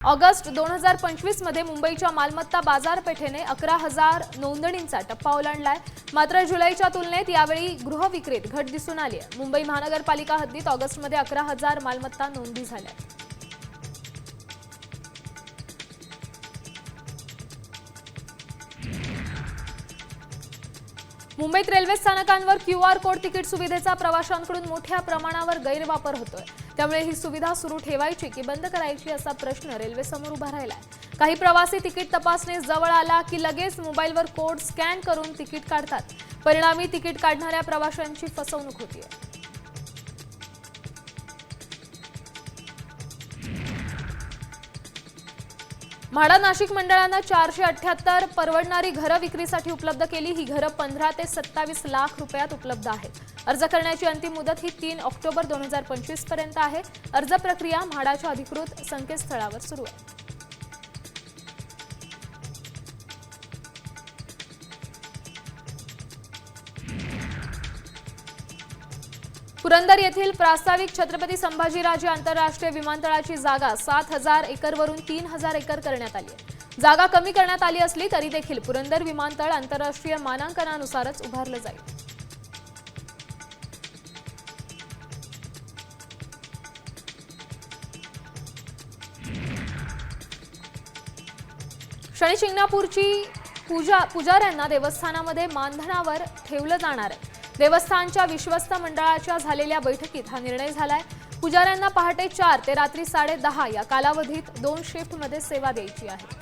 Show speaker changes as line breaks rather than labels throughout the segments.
August दोन हजार पंचवीसमध्ये मुंबईच्या मालमत्ता बाजारपेठेने अकरा हजार नोंदणींचा टप्पा ओलांडलाय. मात्र जुलैच्या तुलनेत यावेळी गृहविक्रीत घट दिसून आली आहे. मुंबई महानगरपालिका हद्दीत ऑगस्टमध्ये अकरा हजार मालमत्ता नोंदी झाल्या. मुंबईत रेल्वे स्थानकांवर क्यू आर कोड तिकीट सुविधेचा प्रवाशांकडून मोठ्या प्रमाणावर गैरवापर होतोय. त्यामुळे ही सुविधा सुरू ठेवायची की बंद करायची असा प्रश्न रेल्वे समोर उभा राहिलाय. काही प्रवासी तिकीट तपासणी जवळ आला की लगेच मोबाईलवर कोड स्कॅन करून तिकीट काढतात. परिणामी तिकीट काढणाऱ्या प्रवाशांची फसवणूक होतीये. म्हाडा नाशिक मंडळानं चारशे अठ्ठ्याहत्तर परवडणारी घरं विक्रीसाठी उपलब्ध केली. ही घरं पंधरा ते सत्तावीस लाख रुपयात उपलब्ध आहेत. अर्ज करण्याची अंतिम मुदत ही तीन ऑक्टोबर दोन हजार पंचवीसपर्यंत आहे. अर्ज प्रक्रिया म्हाडाच्या अधिकृत संकेतस्थळावर सुरू आहे. पुरंदर येथील प्रास्ताविक छत्रपती संभाजीराजे आंतरराष्ट्रीय विमानतळाची जागा सात हजार एकरवरून तीन हजार एकर करण्यात आली आहे. जागा कमी करण्यात आली असली तरी देखील पुरंदर विमानतळ आंतरराष्ट्रीय मानांकनानुसारच उभारलं जाईल. शनिशिंगणापूरची पूजा पुजाऱ्यांना देवस्थानामध्ये मानधनावर ठेवलं जाणार आहे. देवस्थानच्या विश्वस्त मंडळाच्या झालेल्या बैठकीत हा निर्णय झालाय. पुजाऱ्यांना पहाटे चार ते रात्री साडे दहा या कालावधीत दोन शिफ्टमध्ये सेवा द्यायची आहे.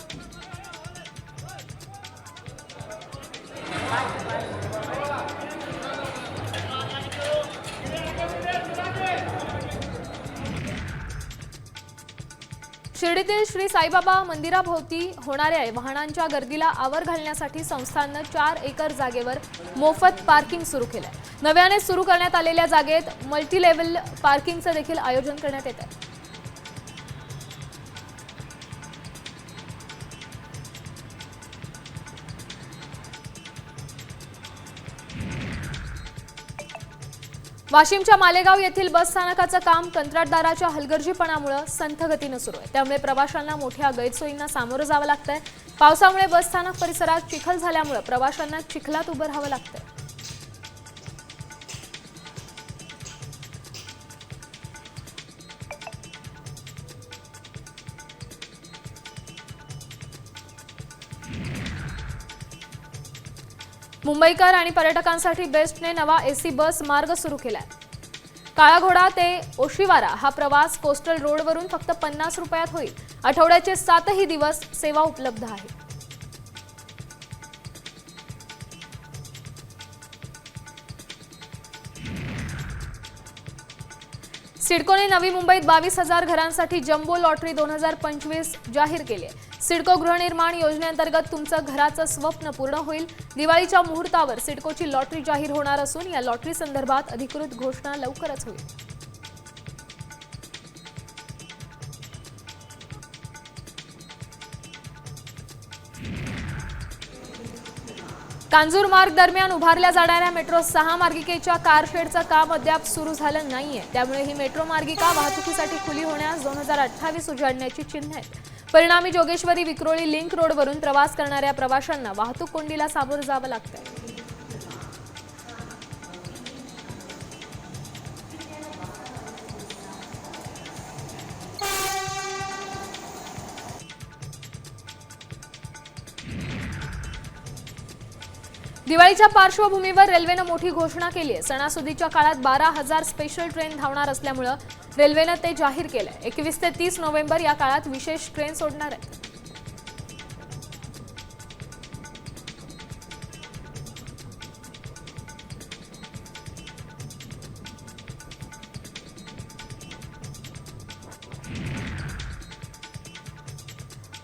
शिर्डीतील श्री साईबाबा मंदिराभोवती होणाऱ्या वाहनांच्या गर्दीला आवर घालण्यासाठी संस्थाननं चार एकर जागेवर मोफत पार्किंग सुरू केलंय. नव्याने सुरू करण्यात आलेल्या जागेत मल्टीलेव्हल पार्किंगचं देखील आयोजन करण्यात येत आहे वाशिमच्या मालेगाव येथील बस स्थानकाचं काम कंत्राटदाराच्या हलगर्जीपणामुळे संथगतीनं सुरू आहे. त्यामुळे प्रवाशांना मोठ्या गैरसोयींना सामोरं जावं लागतंय. पावसामुळे बसस्थानक परिसरात चिखल झाल्यामुळे प्रवाशांना चिखलात उभं राहावं लागतंय. मुंबईकर आणि पर्यटकांसाठी बेस्टने नवा एसी बस मार्ग सुरू केलाय. काळा घोडा ते ओशिवारा हा प्रवास कोस्टल रोडवरून फक्त पन्नास रुपयात होईल. आठवड्याचे सातही दिवस सेवा उपलब्ध आहे. सिडकोने नवी मुंबईत बावीस हजार घरांसाठी जम्बो लॉटरी दोन हजार पंचवीस जाहीर केली आहे. सिडको गृहनिर्माण योजनेअंतर्गत तुमचं घराचं स्वप्न पूर्ण होईल. दिवाळीच्या मुहूर्तावर सिडकोची लॉटरी जाहीर होणार असून या लॉटरी संदर्भात अधिकृत घोषणा लवकरच होईल. कांजूर मार्ग दरम्यान उभारल्या जाणाऱ्या मेट्रो सहा मार्गिकेच्या कारशेडचं काम अद्याप सुरू झालं नाहीये. त्यामुळे ही मेट्रो मार्गिका वाहतुकीसाठी खुली होण्यास दोन हजार अठ्ठावीस उजाडण्याची चिन्ह आहेत. परिणामी जोगेश्वरी विक्रोळी लिंक रोडवरून प्रवास करणाऱ्या प्रवाशांना वाहतूक कोंडीला सामोरं जावं लागतंय. दिवाळीच्या पार्श्वभूमीवर रेल्वेनं मोठी घोषणा केली आहे. सणासुदीच्या काळात बारा हजार स्पेशल ट्रेन धावणार असल्यामुळं रेल्वेनं ते जाहीर केलंय. एकवीस ते तीस नोव्हेंबर या काळात विशेष ट्रेन सोडणार आहे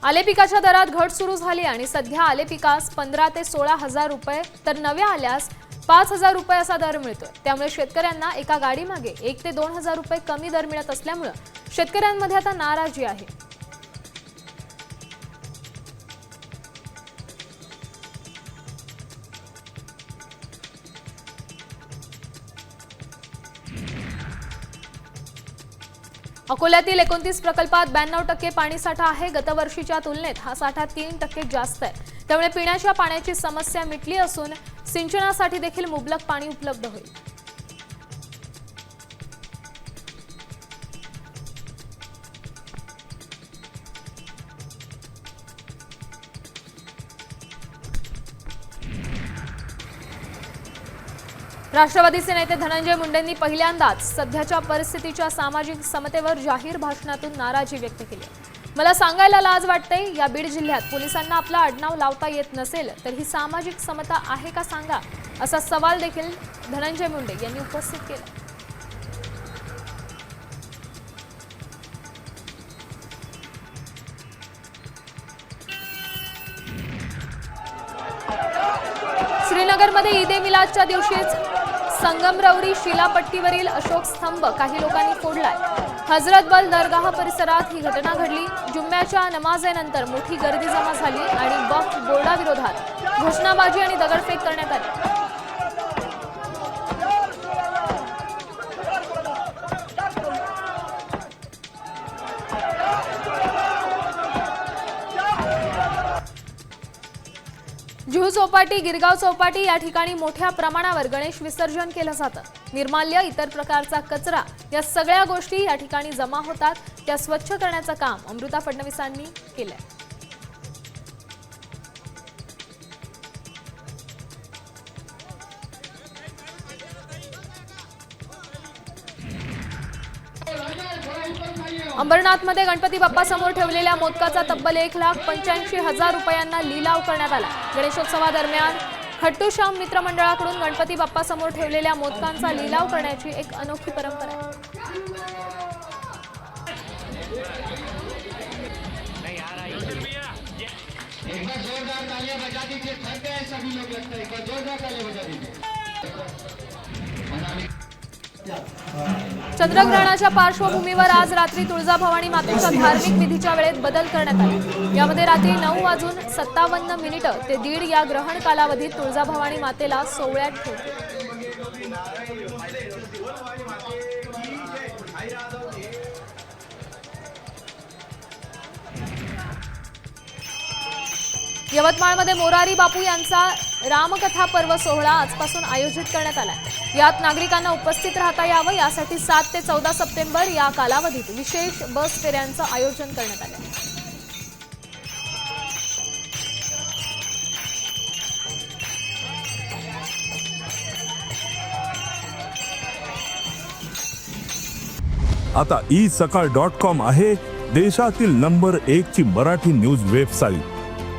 आलेपिकाच्या दरात घट सुरू झाली आणि सध्या आलेपिकास पंधरा ते सोळा हजार रुपये तर नव्या आल्यास पाच हजार रुपये असा दर मिळतोय. त्यामुळे शेतकऱ्यांना एका गाडीमागे एक ते दोन हजार रुपये कमी दर मिळत असल्यामुळे शेतकऱ्यांमध्ये आता नाराजी आहे. अकोल्यातील एकोणतीस प्रकल्पात ब्याण्णव टक्के पाणीसाठा आहे. गतवर्षीच्या तुलनेत हा साठा तीन टक्के जास्त आहे. त्यामुळे पिण्याच्या पाण्याची समस्या मिटली असून सिंचनासाठी देखील मुबलक पाणी उपलब्ध होईल. राष्ट्रवादीचे नेते धनंजय मुंडेंनी पहिल्यांदाच सध्याच्या परिस्थितीच्या सामाजिक समतेवर जाहीर भाषणातून नाराजी व्यक्त केली मला सांगायला लाज वाटते या बीड जिल्ह्यात पोलिसांना आपला आडनाव लावता येत नसेल तर ही सामाजिक समता आहे का सांगा? असा सवाल देखील धनंजय मुंडे यांनी उपस्थित केला. श्रीनगरमध्ये ईद ए मिलादच्या दिवशीच संगमरवरी शिलापट्टीवरील अशोक स्तंभ काही लोकांनी फोडलाय. हजरतबल दरगाह परिसरात ही घटना घडली. जुम्म्याच्या नमाजेनंतर मोठी गर्दी जमा झाली आणि वक्फ बोर्डाविरोधात घोषणाबाजी आणि दगडफेक करण्यात आली. चौपाटी गिरगाव चौपाटी या ठिकाणी मोठ्या प्रमाणावर गणेश विसर्जन केलं जातं. निर्माल्य इतर प्रकारचा कचरा या सगळ्या गोष्टी या ठिकाणी जमा होतात. त्या स्वच्छ करण्याचं काम अमृता फडणवीसांनी केलंय. अंबरनाथमध्ये गणपती बाप्पा समोर ठेवलेल्या मोदकाचा तब्बल एक लाख पंच्याऐंशी हजार रुपयांना लिलाव करण्यात आला. गणेशोत्सवादरम्यान खट्टू श्याम मित्रमंडळाकडून गणपती बाप्पा समोर ठेवलेल्या मोदकांचा लिलाव करण्याची एक अनोखी परंपरा आहे. चंद्रग्रहणाच्या पार्श्वभूमीवर आज रात्री तुळजाभवानी मातेच्या धार्मिक विधीच्या वेळेत बदल करण्यात आले. यामध्ये रात्री नऊ वाजून सत्तावन्न मिनिटं ते दीड या ग्रहण कालावधीत तुळजाभवानी मातेला सोहळ्यात ठेवले. यवतमाळमध्ये मोरारी बापू यांचा रामकथा पर्व सोहळा आजपासून आयोजित करण्यात आलाय. यात नागरिकांना उपस्थित राहता यावं यासाठी सात ते चौदा सप्टेंबर या कालावधीत विशेष बस फेऱ्यांचं आयोजन करण्यात आलं
आता ई सकाळ डॉट कॉम आहे देशातील नंबर एक ची मराठी न्यूज वेबसाईट